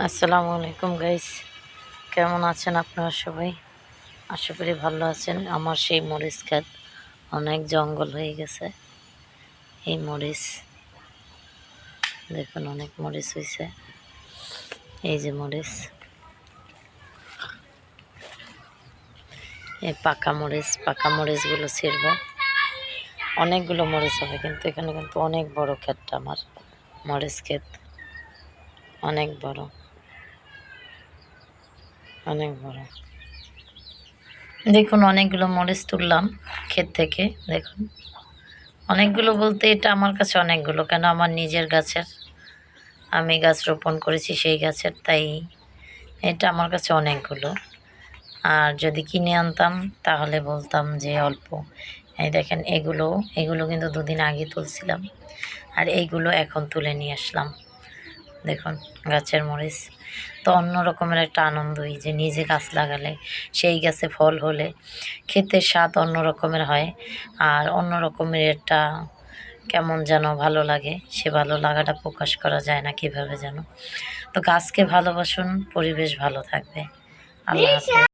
আসসালামু আলাইকুম গাইস কেমন আছেন আপনারা সবাই? আশা করি ভালো আছেন। আমার সেই মরিচ ক্ষেত অনেক জঙ্গল হয়ে গেছে। এই মরিচ, দেখুন অনেক মরিচ হয়েছে। এই যে মরিচ, এই পাকা মরিচ, পাকা মরিচগুলো ছিড়ব। অনেকগুলো মরিচ হবে, কিন্তু এখানে কিন্তু অনেক বড় ক্ষেতটা আমার মরিচ ক্ষেত। অনেক বড়। অনেক বড়। দেখুন, অনেকগুলো মরিচ তুললাম ক্ষেত থেকে, দেখুন। অনেকগুলো বলতে এটা আমার কাছে অনেকগুলো, কেন আমার নিজের গাছের আমি গাছ রোপণ করেছি সেই গাছের, তাই এটা আমার কাছে অনেকগুলো। আর যদি কিনে আনতাম, তাহলে বলতাম যে অল্প। এই দেখেন, এগুলো এগুলো কিন্তু দুদিন আগে তুলছিলাম। আর এইগুলো এখন তুলে নিয়ে আসলাম। দেখুন, গাছের মরিচ। তো অন্য রকমের একটা আনন্দই যে নিজে গাছ লাগালে, সেই গাছে ফল হলে খেতে স্বাদ অন্য রকমের হয়। আর অন্য রকমের একটা কেমন যেন ভালো লাগে, সে ভালো লাগাটা প্রকাশ করা যায় না, কীভাবে যেন। তো গাছকে ভালোবাসুন, পরিবেশ ভালো থাকবে। আল্লাহ